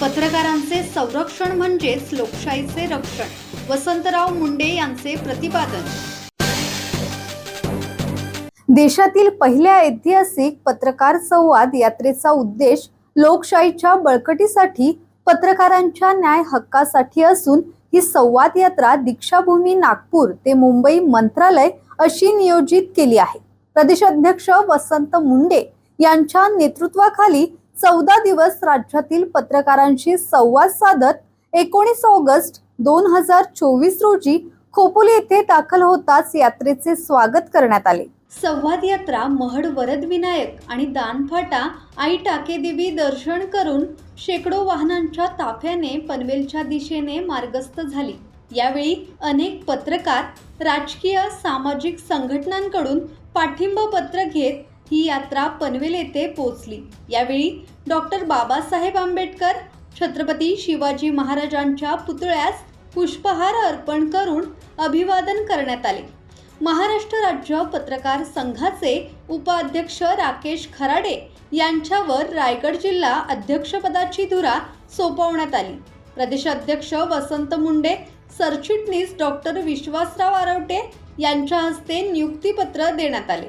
पत्रकारांचे संरक्षण म्हणजेच लोकशाहीचे रक्षण. वसंतराव मुंडे यांचे प्रतिपादन. देशातील पहिल्या ऐतिहासिक पत्रकार संवाद यात्रेचा उद्देश लोकशाहीच्या बळकटीसाठी पत्रकारांच्या न्याय हक्कासाठी असून ही संवाद यात्रा दीक्षाभूमी नागपूर ते मुंबई मंत्रालय अशी नियोजित केली आहे. प्रदेशाध्यक्ष वसंत मुंडे यांच्या नेतृत्वाखाली चौदा दिवस राज्यातील पत्रकारांशी संवाद साधत एकोणीस ऑगस्ट दोन हजार चोवीस रोजी खोपोली येथे दाखल होताच यात्रेचे स्वागत करण्यात आले. संवाद यात्रा महड वरद विनायक आणि दानफाटा आई टाकेदेवी दर्शन करून शेकडो वाहनांच्या ताफ्याने पनवेलच्या दिशेने मार्गस्थ झाली. यावेळी अनेक पत्रकार राजकीय सामाजिक संघटनांकडून पाठिंबा पत्र घेत ही यात्रा पनवेल येथे पोचली यावेळी डॉक्टर बाबासाहेब आंबेडकर छत्रपती शिवाजी महाराजांच्या पुतळ्यास पुष्पहार अर्पण करून अभिवादन करण्यात आले. महाराष्ट्र राज्य पत्रकार संघाचे उपाध्यक्ष राकेश खराडे यांच्यावर रायगड जिल्हा अध्यक्षपदाची धुरा सोपवण्यात आली. प्रदेशाध्यक्ष वसंत मुंडे सरचिटणीस डॉक्टर विश्वासराव आरवटे यांच्या हस्ते नियुक्तीपत्र देण्यात आले.